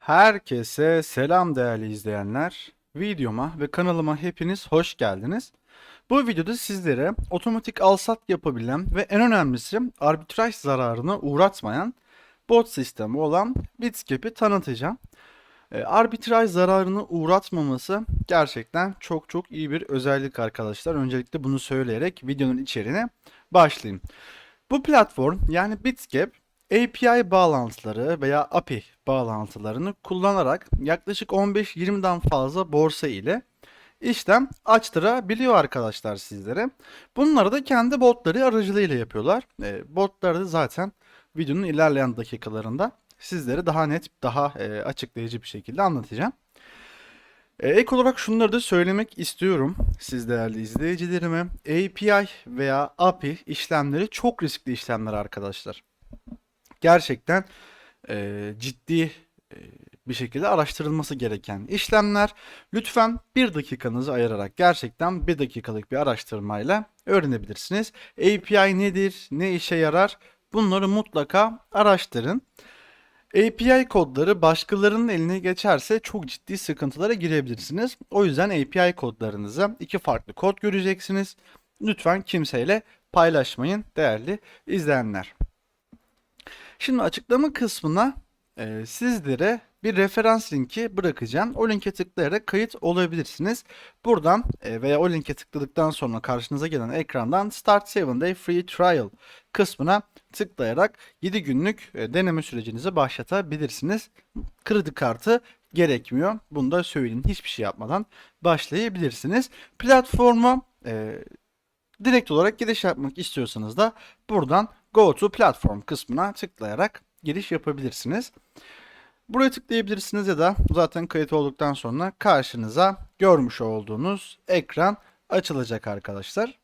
Herkese selam değerli izleyenler. Videoma ve kanalıma hepiniz hoş geldiniz. Bu videoda sizlere otomatik alsat yapabilen ve en önemlisi arbitraj zararına uğratmayan bot sistemi olan Bitscap'i tanıtacağım. E, Arbitraj zararını uğratmaması gerçekten çok çok iyi bir özellik arkadaşlar. Öncelikle bunu söyleyerek videonun içeriğine başlayayım. Bu platform yani Bitscap API bağlantıları veya API bağlantılarını kullanarak yaklaşık 15-20'den fazla borsa ile işlem açtırabiliyor arkadaşlar sizlere. Bunları da kendi botları aracılığıyla yapıyorlar. E, botları da zaten videonun ilerleyen dakikalarında sizlere daha net, daha e, açıklayıcı bir şekilde anlatacağım. E, ek olarak şunları da söylemek istiyorum siz değerli izleyicilerime. API veya API işlemleri çok riskli işlemler arkadaşlar. Gerçekten e, ciddi e, bir şekilde araştırılması gereken işlemler. Lütfen bir dakikanızı ayırarak gerçekten bir dakikalık bir araştırmayla öğrenebilirsiniz. API nedir, ne işe yarar bunları mutlaka araştırın. API kodları başkalarının eline geçerse çok ciddi sıkıntılara girebilirsiniz. O yüzden API kodlarınızı iki farklı kod göreceksiniz. Lütfen kimseyle paylaşmayın değerli izleyenler. Şimdi açıklama kısmına e, sizlere bir referans linki bırakacağım. O linke tıklayarak kayıt olabilirsiniz. Buradan e, veya o linke tıkladıktan sonra karşınıza gelen ekrandan Start 7 Day Free Trial kısmına tıklayarak 7 günlük e, deneme sürecinizi başlatabilirsiniz. Kredi kartı gerekmiyor. Bunu da söyleyeyim. Hiçbir şey yapmadan başlayabilirsiniz. Platforma e, direkt olarak giriş yapmak istiyorsanız da buradan Go to Platform kısmına tıklayarak giriş yapabilirsiniz. Buraya tıklayabilirsiniz ya da zaten kayıt olduktan sonra karşınıza görmüş olduğunuz ekran açılacak arkadaşlar.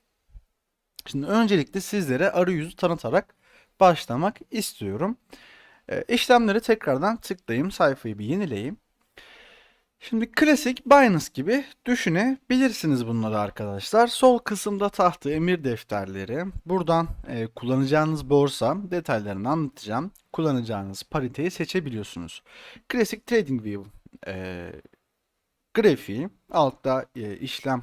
Şimdi öncelikle sizlere arayüzü tanıtarak başlamak istiyorum. E, işlemleri tekrardan tıklayayım. Sayfayı bir yenileyeyim. Şimdi klasik Binance gibi düşünebilirsiniz bunları arkadaşlar. Sol kısımda tahtı emir defterleri. Buradan e, kullanacağınız borsa detaylarını anlatacağım. Kullanacağınız pariteyi seçebiliyorsunuz. Klasik TradingView e, grafiği. Altta e, işlem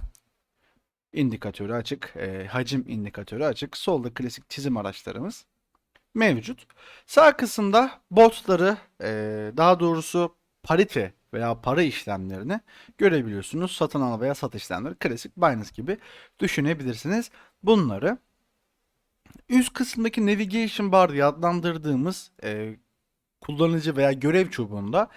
indikatörü açık. E, hacim indikatörü açık. Solda klasik çizim araçlarımız mevcut. Sağ kısımda botları e, daha doğrusu parite veya para işlemlerini görebiliyorsunuz. Satın al veya sat işlemleri klasik Binance gibi düşünebilirsiniz. Bunları üst kısımdaki navigation bar diye adlandırdığımız e, kullanıcı veya görev çubuğunda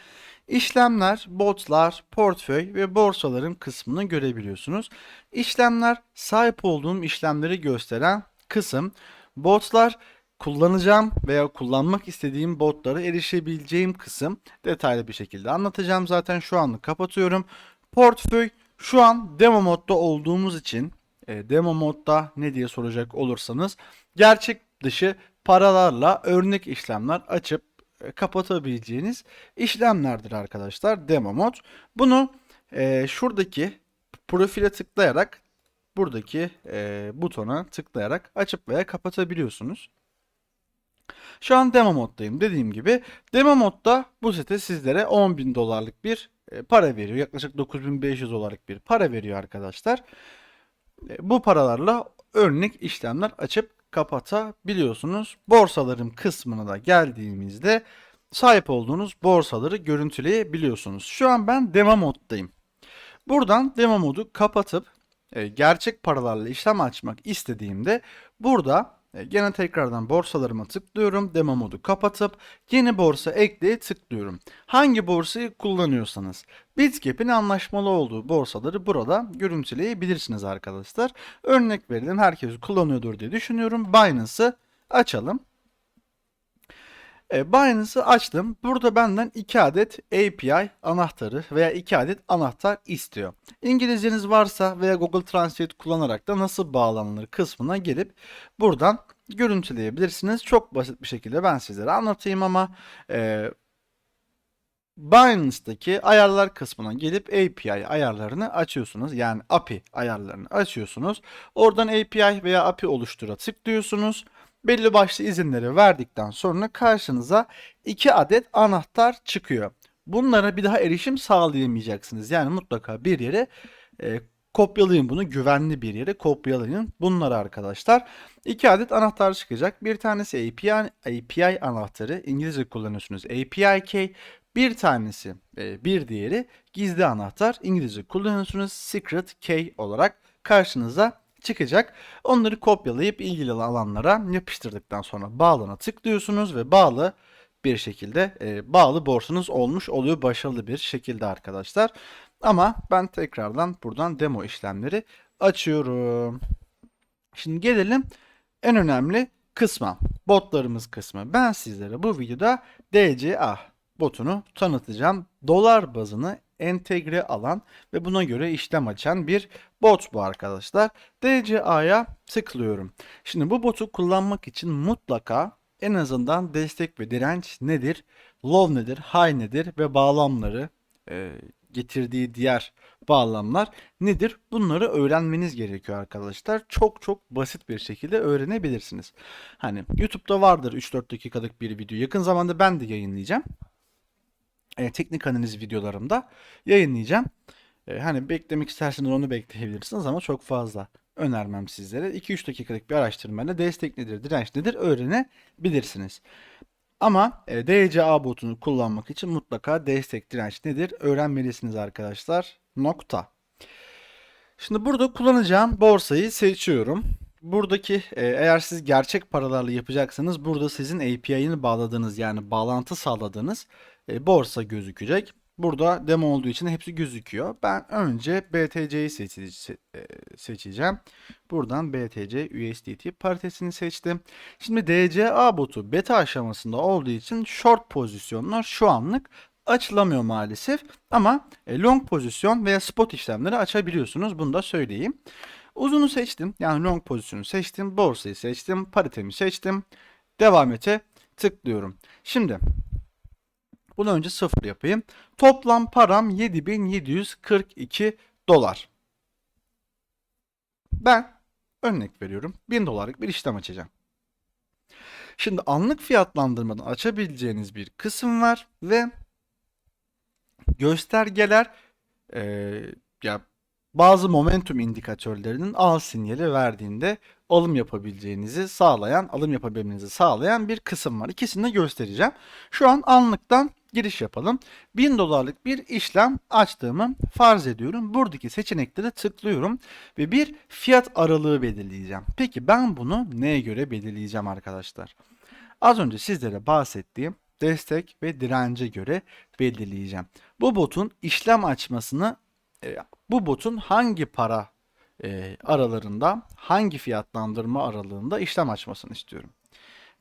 işlemler, botlar, portföy ve borsaların kısmını görebiliyorsunuz. İşlemler sahip olduğum işlemleri gösteren kısım. Botlar kullanacağım veya kullanmak istediğim botlara erişebileceğim kısım detaylı bir şekilde anlatacağım. Zaten şu anlık kapatıyorum. Portföy şu an demo modda olduğumuz için e, demo modda ne diye soracak olursanız gerçek dışı paralarla örnek işlemler açıp e, kapatabileceğiniz işlemlerdir arkadaşlar demo mod. Bunu e, şuradaki profile tıklayarak buradaki e, butona tıklayarak açıp veya kapatabiliyorsunuz. Şu an demo moddayım. Dediğim gibi demo modda bu site sizlere 10.000 dolarlık bir e, para veriyor. Yaklaşık 9500 dolarlık bir para veriyor arkadaşlar. E, bu paralarla örnek işlemler açıp kapatabiliyorsunuz. Borsalarım kısmına da geldiğimizde sahip olduğunuz borsaları görüntüleyebiliyorsunuz. Şu an ben demo moddayım. Buradan demo modu kapatıp e, gerçek paralarla işlem açmak istediğimde burada gene tekrardan borsalarıma tıklıyorum. Demo modu kapatıp yeni borsa ekleye tıklıyorum. Hangi borsayı kullanıyorsanız Bitscap'in anlaşmalı olduğu borsaları burada görüntüleyebilirsiniz arkadaşlar. Örnek verelim herkes kullanıyordur diye düşünüyorum. Binance'ı açalım. E, Binance'ı açtım. Burada benden 2 adet API anahtarı veya 2 adet anahtar istiyor. İngilizceniz varsa veya Google Translate kullanarak da nasıl bağlanılır kısmına gelip buradan görüntüleyebilirsiniz. Çok basit bir şekilde ben sizlere anlatayım ama e, Binance'daki ayarlar kısmına gelip API ayarlarını açıyorsunuz. Yani API ayarlarını açıyorsunuz. Oradan API veya API oluştura tıklıyorsunuz belli başlı izinleri verdikten sonra karşınıza iki adet anahtar çıkıyor. bunlara bir daha erişim sağlayamayacaksınız. Yani mutlaka bir yere e, kopyalayın bunu güvenli bir yere kopyalayın bunları arkadaşlar. İki adet anahtar çıkacak. Bir tanesi API, API anahtarı İngilizce kullanıyorsunuz API key. Bir tanesi e, bir diğeri gizli anahtar İngilizce kullanıyorsunuz secret key olarak karşınıza çıkacak. Onları kopyalayıp ilgili alanlara yapıştırdıktan sonra bağlana tıklıyorsunuz ve bağlı bir şekilde e, bağlı borsanız olmuş oluyor başarılı bir şekilde arkadaşlar. Ama ben tekrardan buradan demo işlemleri açıyorum. Şimdi gelelim en önemli kısma. Botlarımız kısmı. Ben sizlere bu videoda DCA botunu tanıtacağım. Dolar bazını entegre alan ve buna göre işlem açan bir bot bu arkadaşlar. DCA'ya tıklıyorum. Şimdi bu botu kullanmak için mutlaka en azından destek ve direnç nedir, low nedir, high nedir ve bağlamları e, getirdiği diğer bağlamlar nedir? Bunları öğrenmeniz gerekiyor arkadaşlar. Çok çok basit bir şekilde öğrenebilirsiniz. Hani YouTube'da vardır 3-4 dakikalık bir video. Yakın zamanda ben de yayınlayacağım. E, teknik analiz videolarımda yayınlayacağım. E, hani beklemek isterseniz onu bekleyebilirsiniz ama çok fazla önermem sizlere. 2-3 dakikalık bir araştırmayla destek nedir, direnç nedir öğrenebilirsiniz. Ama e, DCA botunu kullanmak için mutlaka destek direnç nedir öğrenmelisiniz arkadaşlar. Nokta. Şimdi burada kullanacağım borsayı seçiyorum. Buradaki e, eğer siz gerçek paralarla yapacaksanız burada sizin API'ni bağladığınız yani bağlantı sağladığınız e, borsa gözükecek. Burada demo olduğu için hepsi gözüküyor. Ben önce BTC'yi e, seçeceğim. Buradan BTC USDT paritesini seçtim. Şimdi DCA botu beta aşamasında olduğu için short pozisyonlar şu anlık açılamıyor maalesef. Ama e, long pozisyon veya spot işlemleri açabiliyorsunuz. Bunu da söyleyeyim. Uzunu seçtim. Yani long pozisyonu seçtim. Borsayı seçtim. Paritemi seçtim. Devam ete tıklıyorum. Şimdi bunu önce sıfır yapayım. Toplam param 7742 dolar. Ben örnek veriyorum 1000 dolarlık bir işlem açacağım. Şimdi anlık fiyatlandırmadan açabileceğiniz bir kısım var ve göstergeler eee, ya bazı momentum indikatörlerinin al sinyali verdiğinde alım yapabileceğinizi sağlayan, alım yapabilmenizi sağlayan bir kısım var. İkisini de göstereceğim. Şu an anlıktan giriş yapalım. 1000 dolarlık bir işlem açtığımı farz ediyorum. Buradaki seçeneklere tıklıyorum ve bir fiyat aralığı belirleyeceğim. Peki ben bunu neye göre belirleyeceğim arkadaşlar? Az önce sizlere bahsettiğim destek ve dirence göre belirleyeceğim. Bu botun işlem açmasını e, bu botun hangi para e, aralarında hangi fiyatlandırma aralığında işlem açmasını istiyorum.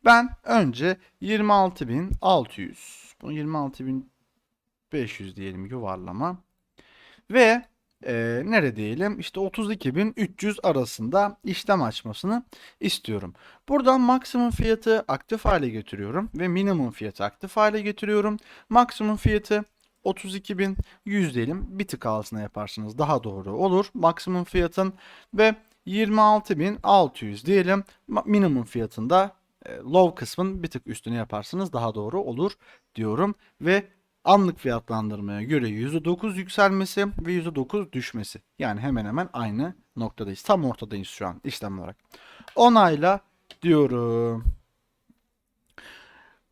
Ben önce 26.600 bunu 26.500 diyelim yuvarlama ve e, nere diyelim işte 32.300 arasında işlem açmasını istiyorum. Buradan maksimum fiyatı aktif hale getiriyorum ve minimum fiyatı aktif hale getiriyorum. Maksimum fiyatı 32.100 diyelim. Bir tık altına yaparsınız daha doğru olur. Maksimum fiyatın ve 26.600 diyelim. Minimum fiyatında e, low kısmın bir tık üstüne yaparsınız daha doğru olur diyorum ve anlık fiyatlandırmaya göre %9 yükselmesi ve %9 düşmesi. Yani hemen hemen aynı noktadayız. Tam ortadayız şu an işlem olarak. Onayla diyorum.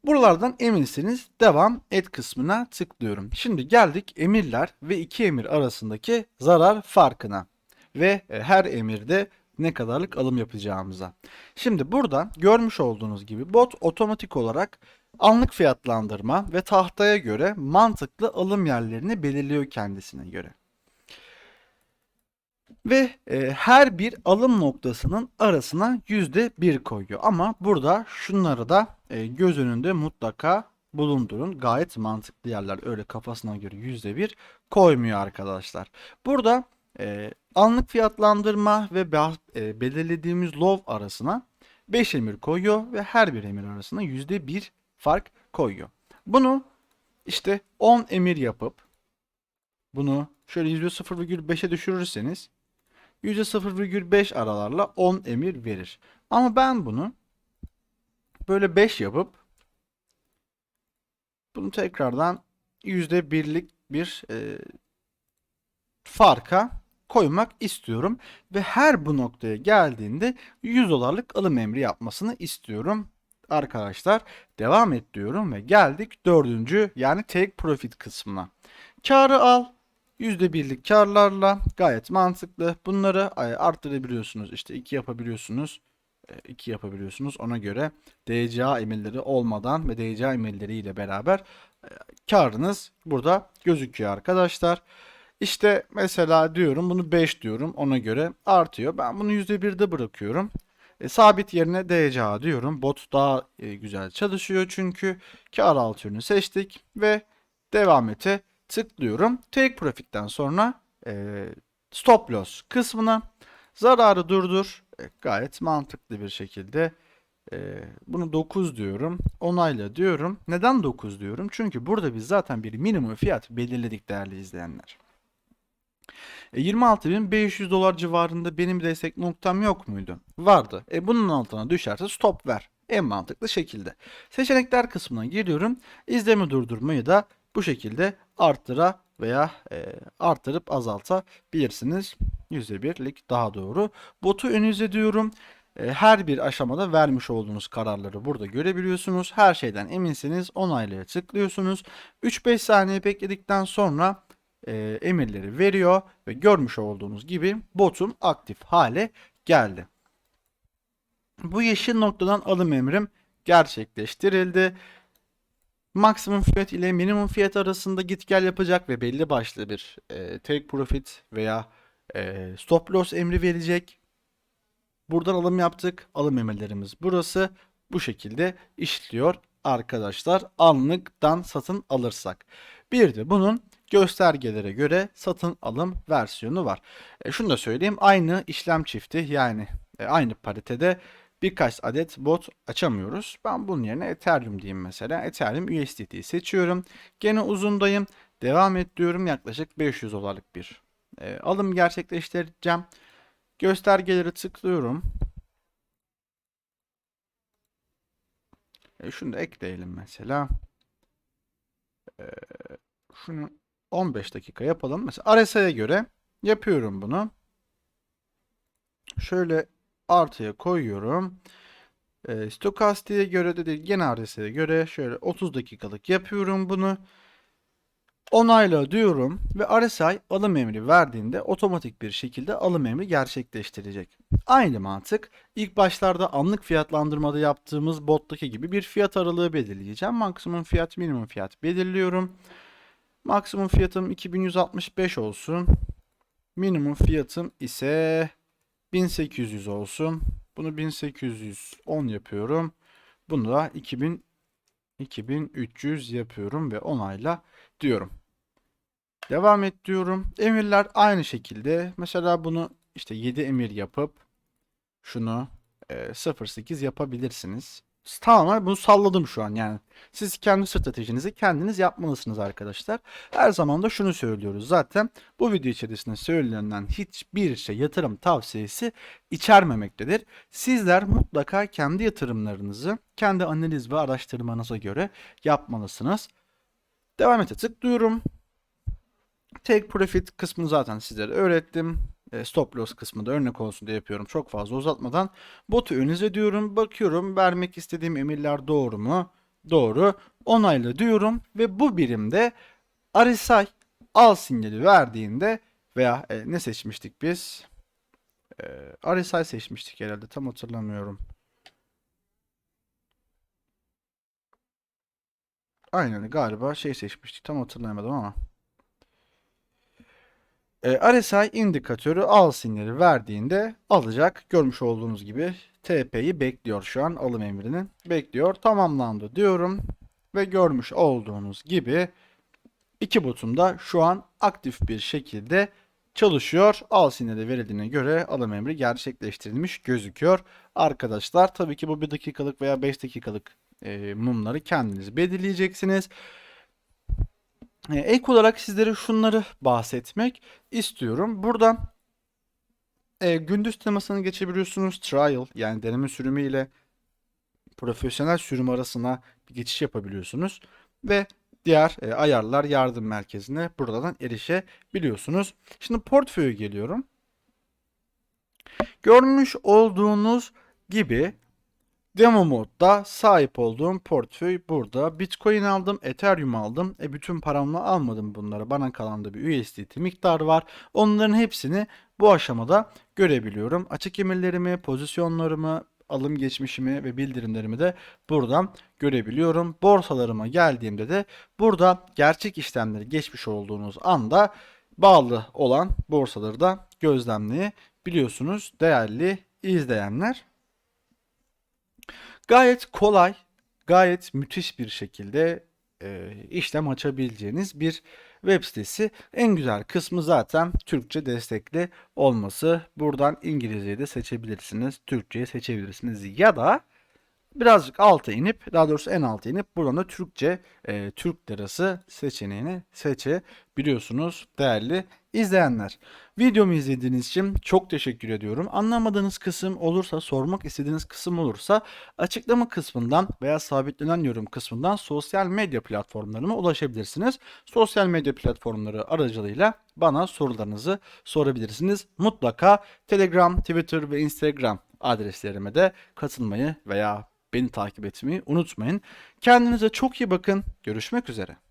Buralardan eminseniz devam et kısmına tıklıyorum. Şimdi geldik emirler ve iki emir arasındaki zarar farkına ve e, her emirde ne kadarlık alım yapacağımıza. Şimdi burada görmüş olduğunuz gibi bot otomatik olarak anlık fiyatlandırma ve tahtaya göre mantıklı alım yerlerini belirliyor kendisine göre. Ve e, her bir alım noktasının arasına yüzde bir koyuyor. Ama burada şunları da e, göz önünde mutlaka bulundurun. Gayet mantıklı yerler öyle kafasına göre yüzde bir koymuyor arkadaşlar. Burada e, anlık fiyatlandırma ve be- e, belirlediğimiz low arasına 5 emir koyuyor ve her bir emir arasına yüzde bir fark koyuyor. Bunu işte 10 emir yapıp bunu şöyle %0,5'e düşürürseniz %0,5 aralarla 10 emir verir. Ama ben bunu böyle 5 yapıp bunu tekrardan %1'lik bir e, farka koymak istiyorum ve her bu noktaya geldiğinde 100 dolarlık alım emri yapmasını istiyorum. Arkadaşlar devam et diyorum ve geldik dördüncü yani take profit kısmına. Karı al %1'lik karlarla gayet mantıklı. Bunları arttırabiliyorsunuz. İşte 2 yapabiliyorsunuz. 2 yapabiliyorsunuz. Ona göre DCA emirleri olmadan ve DCA emirleri ile beraber e, karınız burada gözüküyor arkadaşlar. İşte mesela diyorum bunu 5 diyorum ona göre artıyor. Ben bunu %1'de bırakıyorum. E, sabit yerine DCA diyorum. Bot daha e, güzel çalışıyor çünkü kar alt ürünü seçtik ve devam ete tıklıyorum. Take Profit'ten sonra e, Stop Loss kısmına zararı durdur. E, gayet mantıklı bir şekilde e, bunu 9 diyorum. Onayla diyorum. Neden 9 diyorum? Çünkü burada biz zaten bir minimum fiyat belirledik değerli izleyenler. E, 26.500 dolar civarında benim destek noktam yok muydu? Vardı. E bunun altına düşerse stop ver. En mantıklı şekilde. Seçenekler kısmına giriyorum. İzleme durdurmayı da bu şekilde arttıra veya e, arttırıp azaltabilirsiniz. %1'lik daha doğru. Botu önünüz ediyorum. E, her bir aşamada vermiş olduğunuz kararları burada görebiliyorsunuz. Her şeyden eminsiniz. Onaylaya tıklıyorsunuz. 3-5 saniye bekledikten sonra e, emirleri veriyor ve görmüş olduğunuz gibi botum aktif hale geldi. Bu yeşil noktadan alım emrim gerçekleştirildi. Maksimum fiyat ile minimum fiyat arasında git gel yapacak ve belli başlı bir e, take profit veya e, stop loss emri verecek. Buradan alım yaptık. Alım emirlerimiz burası. Bu şekilde işliyor arkadaşlar. Anlıktan satın alırsak. Bir de bunun göstergelere göre satın alım versiyonu var. E, şunu da söyleyeyim. Aynı işlem çifti yani e, aynı paritede birkaç adet bot açamıyoruz. Ben bunun yerine Ethereum diyeyim mesela. Ethereum USDT'yi seçiyorum. Gene uzundayım. Devam et diyorum. Yaklaşık 500 dolarlık bir e, alım gerçekleştireceğim. Göstergeleri tıklıyorum. E, şunu da ekleyelim mesela. E, şunu 15 dakika yapalım. Mesela RSI'ye göre yapıyorum bunu. Şöyle artıya koyuyorum. E, stokastiğe göre de değil, gene RSI'ye göre şöyle 30 dakikalık yapıyorum bunu. Onayla diyorum ve RSI alım emri verdiğinde otomatik bir şekilde alım emri gerçekleştirecek. Aynı mantık ilk başlarda anlık fiyatlandırmada yaptığımız bottaki gibi bir fiyat aralığı belirleyeceğim. Maksimum fiyat minimum fiyat belirliyorum. Maksimum fiyatım 2165 olsun. Minimum fiyatım ise 1800 olsun. Bunu 1810 yapıyorum. Bunu da 2000 2300 yapıyorum ve onayla diyorum. Devam et diyorum. Emirler aynı şekilde. Mesela bunu işte 7 emir yapıp şunu e, 08 yapabilirsiniz. Tamamen bunu salladım şu an yani. Siz kendi stratejinizi kendiniz yapmalısınız arkadaşlar. Her zaman da şunu söylüyoruz zaten. Bu video içerisinde söylenen hiçbir şey yatırım tavsiyesi içermemektedir. Sizler mutlaka kendi yatırımlarınızı kendi analiz ve araştırmanıza göre yapmalısınız. Devam ete tıklıyorum. Take profit kısmını zaten sizlere öğrettim. E, stop loss kısmı da örnek olsun diye yapıyorum. Çok fazla uzatmadan botu önüz ediyorum. Bakıyorum vermek istediğim emirler doğru mu? Doğru. Onayla diyorum ve bu birimde RSI al sinyali verdiğinde veya e, ne seçmiştik biz? E, RSI seçmiştik herhalde tam hatırlamıyorum. Aynen galiba şey seçmiştik tam hatırlayamadım ama. E, RSI indikatörü al sinyali verdiğinde alacak. Görmüş olduğunuz gibi TP'yi bekliyor şu an alım emrinin. Bekliyor. Tamamlandı diyorum. Ve görmüş olduğunuz gibi iki botum da şu an aktif bir şekilde çalışıyor. Al sinyali verildiğine göre alım emri gerçekleştirilmiş gözüküyor. Arkadaşlar tabii ki bu 1 dakikalık veya 5 dakikalık e, mumları kendiniz belirleyeceksiniz. E, ek olarak sizlere şunları bahsetmek istiyorum. Buradan e, gündüz temasını geçebiliyorsunuz. Trial yani deneme sürümü ile profesyonel sürüm arasına bir geçiş yapabiliyorsunuz. Ve diğer e, ayarlar yardım merkezine buradan erişebiliyorsunuz. Şimdi portföye geliyorum. Görmüş olduğunuz gibi demo modda sahip olduğum portföy burada. Bitcoin aldım, Ethereum aldım. E bütün paramla almadım bunları. Bana kalan da bir USDT miktarı var. Onların hepsini bu aşamada görebiliyorum. Açık emirlerimi, pozisyonlarımı, alım geçmişimi ve bildirimlerimi de buradan görebiliyorum. Borsalarıma geldiğimde de burada gerçek işlemleri geçmiş olduğunuz anda bağlı olan borsaları da gözlemleyebiliyorsunuz değerli izleyenler. Gayet kolay, gayet müthiş bir şekilde e, işlem açabileceğiniz bir web sitesi. En güzel kısmı zaten Türkçe destekli olması. Buradan İngilizceyi de seçebilirsiniz, Türkçeyi seçebilirsiniz ya da birazcık alta inip, daha doğrusu en alta inip buradan da Türkçe, e, Türk lirası seçeneğini seçebiliyorsunuz değerli izleyenler. Videomu izlediğiniz için çok teşekkür ediyorum. Anlamadığınız kısım olursa, sormak istediğiniz kısım olursa açıklama kısmından veya sabitlenen yorum kısmından sosyal medya platformlarıma ulaşabilirsiniz. Sosyal medya platformları aracılığıyla bana sorularınızı sorabilirsiniz. Mutlaka Telegram, Twitter ve Instagram adreslerime de katılmayı veya beni takip etmeyi unutmayın. Kendinize çok iyi bakın. Görüşmek üzere.